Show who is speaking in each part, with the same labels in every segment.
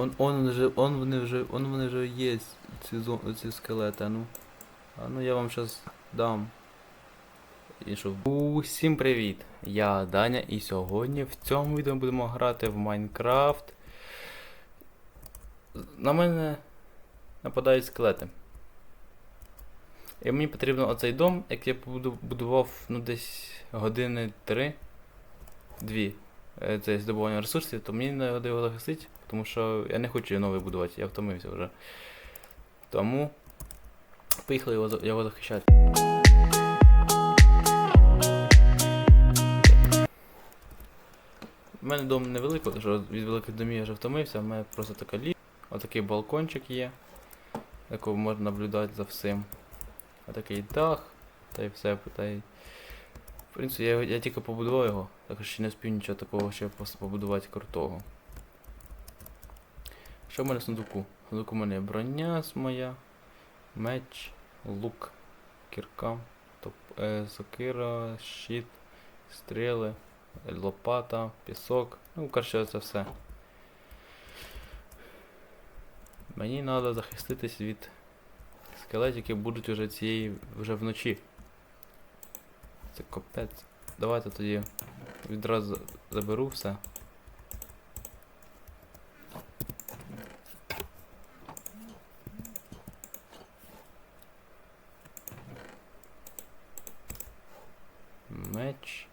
Speaker 1: Он, он вже, он вони вже, он вони вже є, ці, ці скелети, ну. А ну я вам зараз дам. І що? Усім привіт! Я Даня і сьогодні в цьому відео будемо грати в Майнкрафт. На мене нападають скелети. І мені потрібно оцей дом, як я будував ну, десь години 3 дві е, це здобування ресурсів, то мені треба його захистити, тому що я не хочу новий будувати, я втомився вже. Тому поїхали його, його захищати. У мене дом невеликий, тому що від великих домів я вже втомився, у мене просто така лі. Отакий балкончик є, якого можна наблюдати за всім. Отакий дах, та й все, та й. В принципі, я, я тільки побудував його, так що ще не спів нічого такого ще побудувати крутого. Що в мене в сундуку? В сундуку в мене броня моя, меч, лук, кірка, топ, е, сокира, щит, стріли, е, лопата, пісок. Ну, коротше, це все. Мені треба захиститись від скелетів, які будуть уже цієї вже вночі. Це капець. Давайте тоді відразу заберу все. Меч.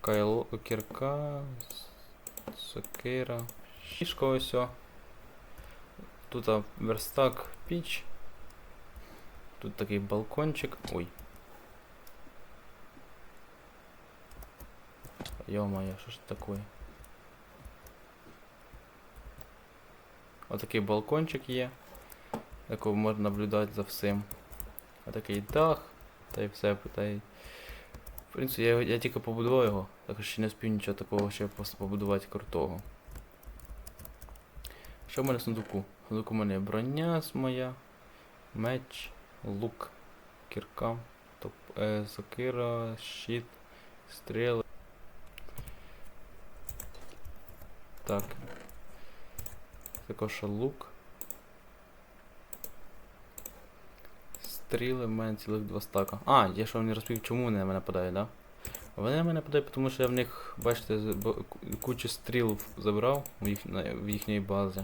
Speaker 1: Кайло, кірка, с- сокира, шишка ось. о. Тут а, верстак, піч. Тут такий балкончик. Ой. Ё-моё, что ж это такое? Отакий балкончик є, якого можна наблюдати за всім. Отакий дах, Та й все, та й. В принципі, я, я тільки побудував його, так що ще не спів нічого такого ще побудувати крутого. Що в мене в сундуку? В сундуку в мене є броня моя, меч, лук, кірка, топ, е, сокира, щит, стріли. Так. Також лук. Стріли в мене цілих два стака. А, я що вам не розповів, чому вони на мене нападають, да? Вони на мене нападають, тому що я в них, бачите, кучу стріл забрав в, їх, в їхній базі.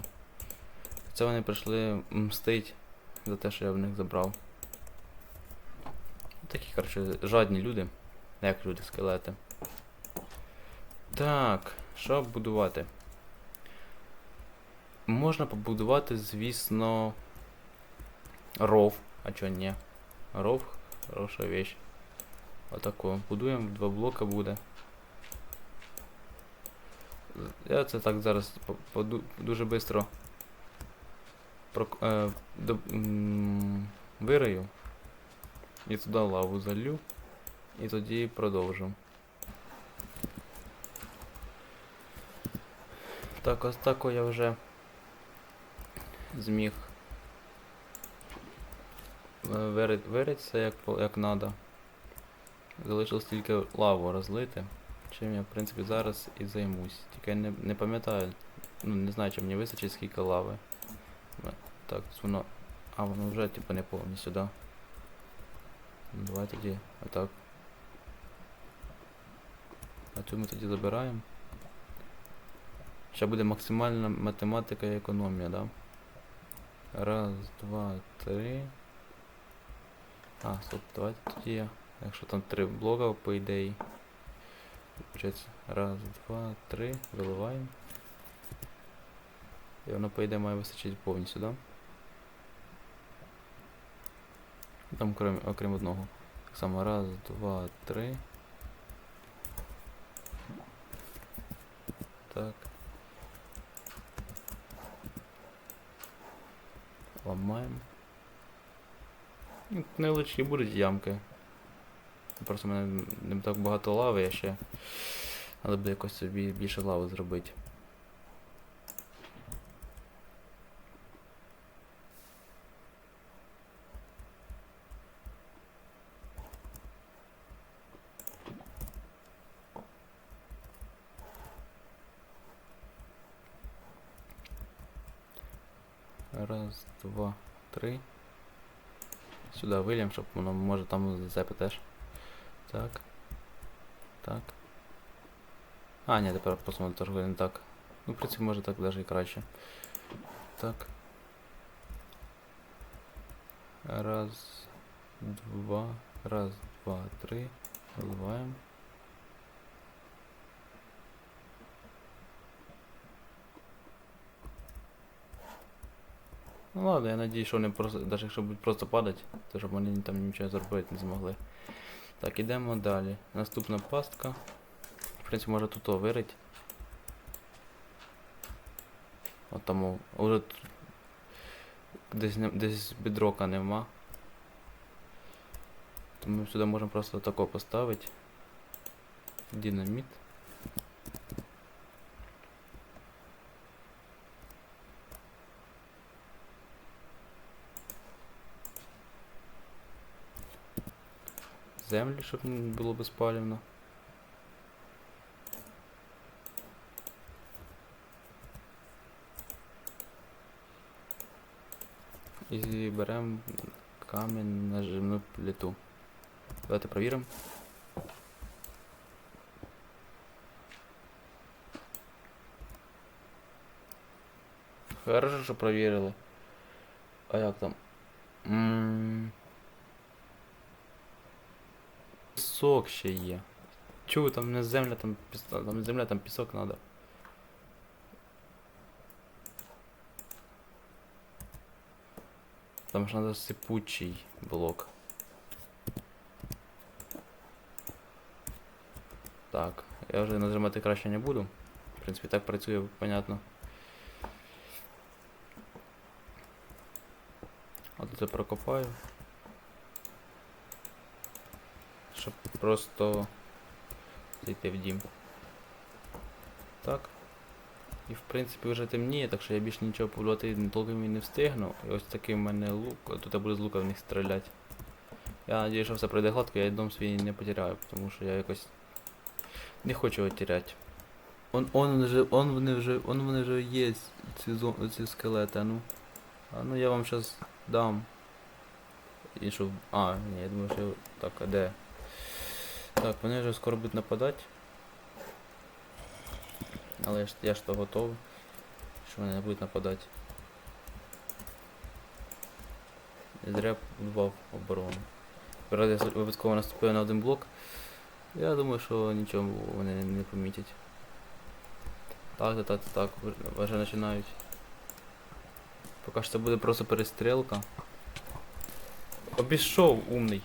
Speaker 1: Це вони прийшли мстить за те, що я в них забрав. Такі, коротше, жадні люди. Як люди, скелети. Так, що будувати? Можна побудувати, звісно, ров. А чо ні? Ров хороша вещь. Отако. Будуємо, два блока буде. З- Я це так зараз по- поду- дуже швидко прок- е, до- м, вирию. І туди лаву залю. І тоді продовжу. Так, ось тако я вже зміг е, вирити, як, як надо. Залишилось тільки лаву розлити, чим я в принципі зараз і займусь. Тільки я не, не пам'ятаю, ну не знаю, чи мені вистачить скільки лави. Е, Так, воно. А, воно вже типу не повністю, да? Ну, Давай тоді отак. А цю ми тоді забираємо. Ще буде максимальна математика і економія, да? Раз, два, три. А, стоп, давайте тоді я. Якщо там три блока, по ідеї. Раз, два, три, виливаємо. І воно, по ідеї, має вистачити повністю, да? Там окрім, окрім одного. Так само раз, два, три. Так. Ламаємо. Ну, Невеличкі будуть ямки. Просто в мене не так багато лави, я ще. Але буде якось собі більше лави зробити. Раз, два, три. Сюди вилім, щоб воно може там зацепи теж. Так. Так. А, ні, тепер посмотрим торгує не так. Ну, в принципі, може так навіть і краще. Так. Раз, два, раз, два, три. Вливаємо. Ну ладно, я надію, що вони просто, навіть якщо будуть просто падати, то щоб вони там нічого зробити не змогли. Так, ідемо далі. Наступна пастка. В принципі, може тут о, вирить. От тому. Уже десь, десь бідрока нема. Тому ми сюди можемо просто тако поставити. Динаміт. Землю, щоб не було безпалівно. І беремо камінь нажимну плиту. Давайте провіримо. Хорошо, що провірили. А як там? М, Пісок ще є. Чу, там не земля, там пісок, там не земля, там пісок надо. Там ж надо сипучий блок. Так, я вже нажимати краще не буду. В принципі, так працює, понятно. От це прокопаю. Просто зайти в дім. Так. І в принципі вже темніє, так що я більше нічого побудувати толком і не встигну. І ось такий в мене лук. Тут я буду з лука в них стріляти. Я надію, що все пройде гладко, я дом свій не потеряю, тому що я якось не хочу його теряти. Он, он вже, он вони вже, он вони вже є, ці, ці скелети, а ну. А ну я вам зараз дам. І щоб... А, ні, я думаю, що... Так, а де? Так, вони вже скоро будуть нападати. Але я ж, я ж то готовий, що вони не будуть нападати. Зря будував оборону. Я випадково наступив на один блок. Я думаю, що нічого вони не помітять. Так, так, так, так, вже починають. Поки що це буде просто перестрілка. Обійшов, умний.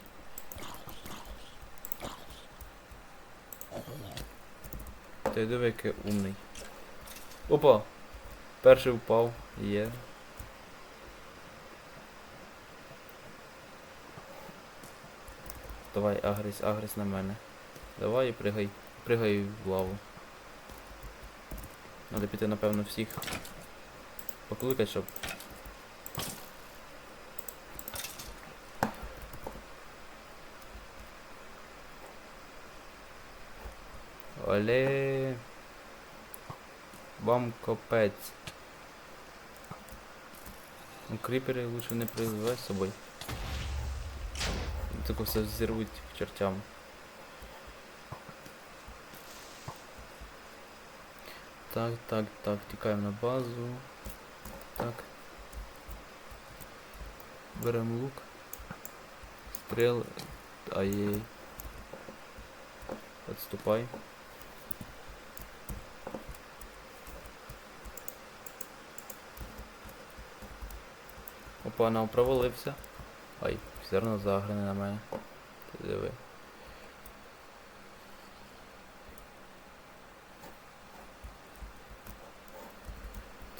Speaker 1: Ти диви, який умний. Опа! Перший впав. Є. Давай, агрись, агрись на мене. Давай і пригай. Пригай в лаву. Надо піти, напевно, всіх покликати, щоб. Оле. Вам капець. Ну, кріпери лучше не привезти з собою. Тако все зірвуть к чертям. Так, так, так, тікаємо на базу. Так. Беремо лук. Стріл. Ай-яй. Отступай. Опа, провалився. Ай, все одно загране на мене. Диви.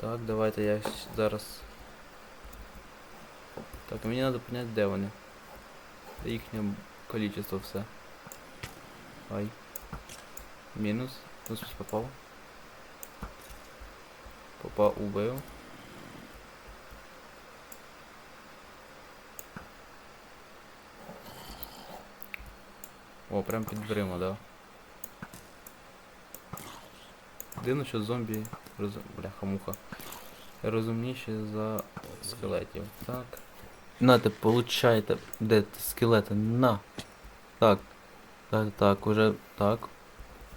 Speaker 1: Так, давайте я зараз. Так, мені треба поняти, де вони. Їхнє количество все. Ай. Мінус. Ну, щось попав. Попав убив. О, прям під дверима, да. Дивно, що зомбі роз... Бляха-муха. розумніші за скелетів. Так. Нате, получайте. Де ти скелети? На. Так. Так, так, уже. Так.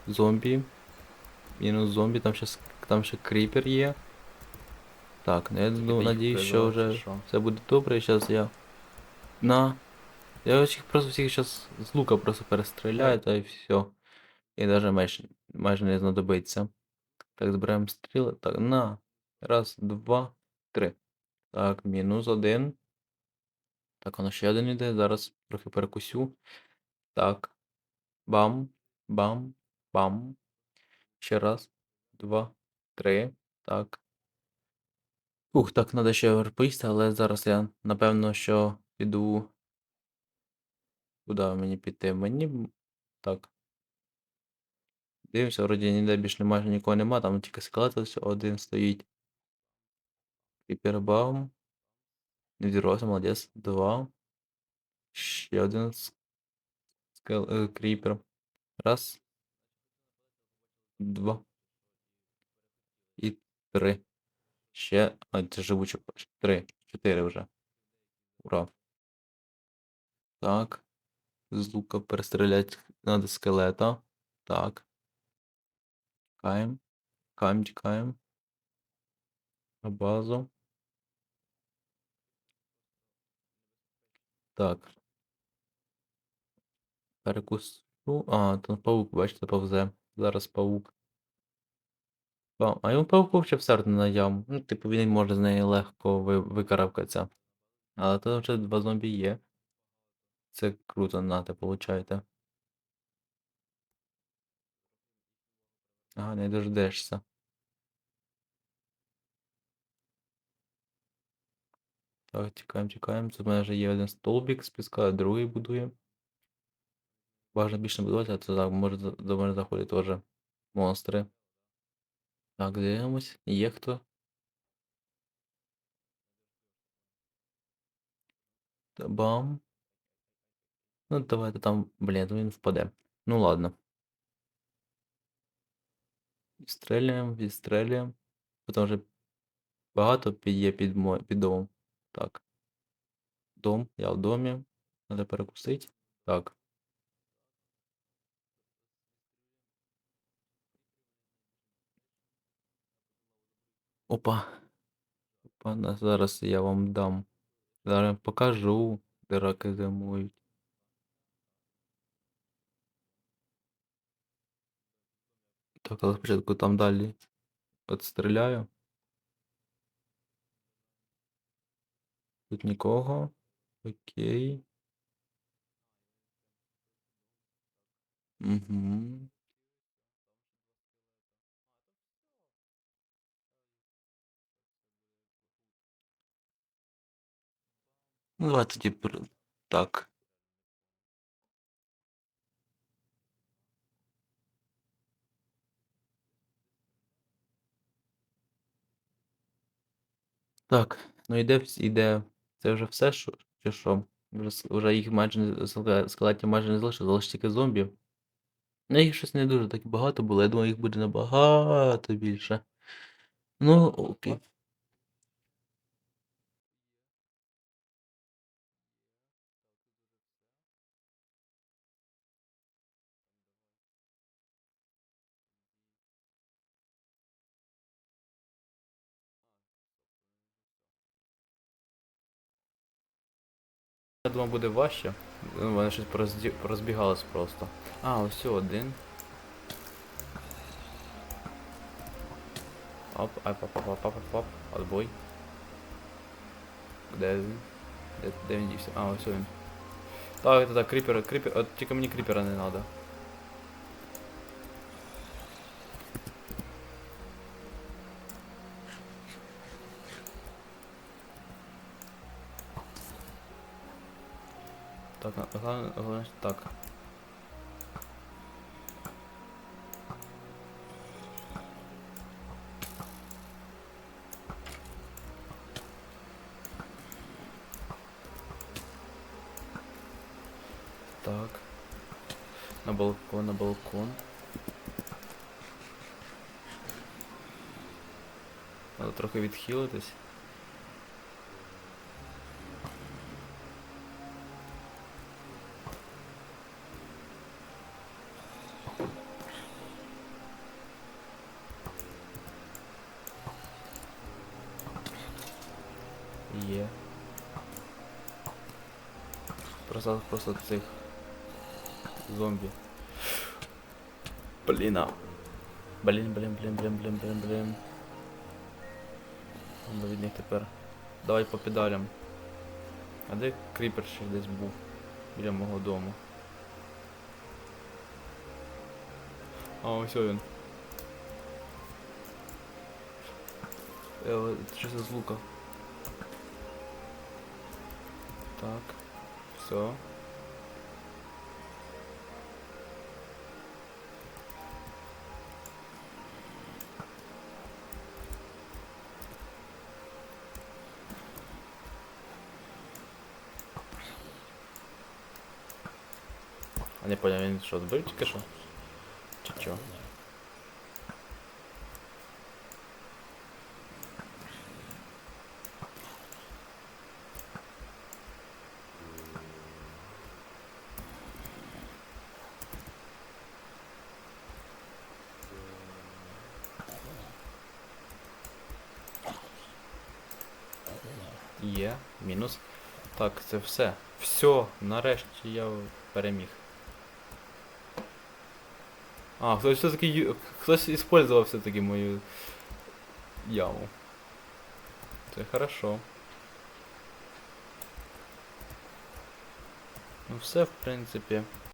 Speaker 1: Зомбі. Мінус зомбі, там ще, там ще кріпер є. Так, ну я
Speaker 2: їх
Speaker 1: надіюсь, що вже все буде добре, зараз я. На. Я ось просто всіх зараз з лука просто перестріляю, та і все. І навіть майже, майже не знадобиться. Так, збираємо стріли. Так, на. Раз, два, три. Так, мінус один. Так, воно ще один іде. Зараз трохи перекусю. Так. Бам. Бам. Бам. Ще раз. Два. Три. Так. Ух, так, треба ще поїсти, але зараз я напевно, що піду. Куди мені піти? Мені. Так. Дивимося, вроді ніде більше майже нікого нема, там тільки скелет один стоїть. Кріпербаум. Не взірвався, молодець. Два. Ще один скел... е, кріпер. Раз. Два. І три. Ще. А, це живучий. Три. Чотири вже. Ура. Так. З лука перестріляти надо скелета. Так. Тікаємо. Тікаємо, тікаємо. На базу. Так. Перекусу. А, там паук, бачите, повзе. Зараз паук. А йому пауку ще все на яму. Ну, типу, він може з неї легко ви... викарабкатися. Але тут вже два зомбі є. Це круто, нате, получаєте. Ага, не дождешся. Так, тікаємо, тікаємо. Тут в мене вже є один столбик з піска, другий будує. Бажано більше не будувати, а то так, може до мене заходять теж монстри. Так, дивимось. Є хто? Бам. Ну, давайте там, блін, то він впаде. Ну ладно. Відстрелюємо, відстрелюємо. Потім вже багато під- є під, мо- під домом. Так. Дом, я в домі. Треба перекусити. Так. Опа. Опа, на- зараз я вам дам. Зараз покажу, де раки зимують. Так, але спочатку там далі відстріляю. Тут нікого. Окей. Угу. Ну, давай тоді так. Так, ну іде, іде. Це вже все, що, чи що? Вже, вже їх майже не скелетів майже не залишилось, залишилось тільки зомбі. Ну їх щось не дуже так багато було. Я думаю, їх буде набагато більше. Ну, окей. Думав, буде важче. Ну, Вони щось порозді... порозбігалось просто. А, ось один. Оп, ап, ап, ап, ап, ап, ап, отбой. Де він? Де, де він дівся? А, ось він. Так, так, так, кріпер, кріпер, от тільки мені кріпера не треба. Головне, так. Так. На балкон, на балкон. Треба трохи відхилитись. Є. Просто, просто цих зомбі. Блін, а. Блін, блін, блін, блін, блін, блін, блін. Треба від них тепер. Давай по педалям. А де кріпер ще десь був? Біля мого дому. А, ось він. Е, що це з лука? Так. Все. А не понял, він що, збив тільки що? Чи чо? Є, мінус. Так, це все. Все, нарешті я переміг. А, хтось все-таки хтось использовал все-таки мою яму. Це хорошо. Ну все, в принципі.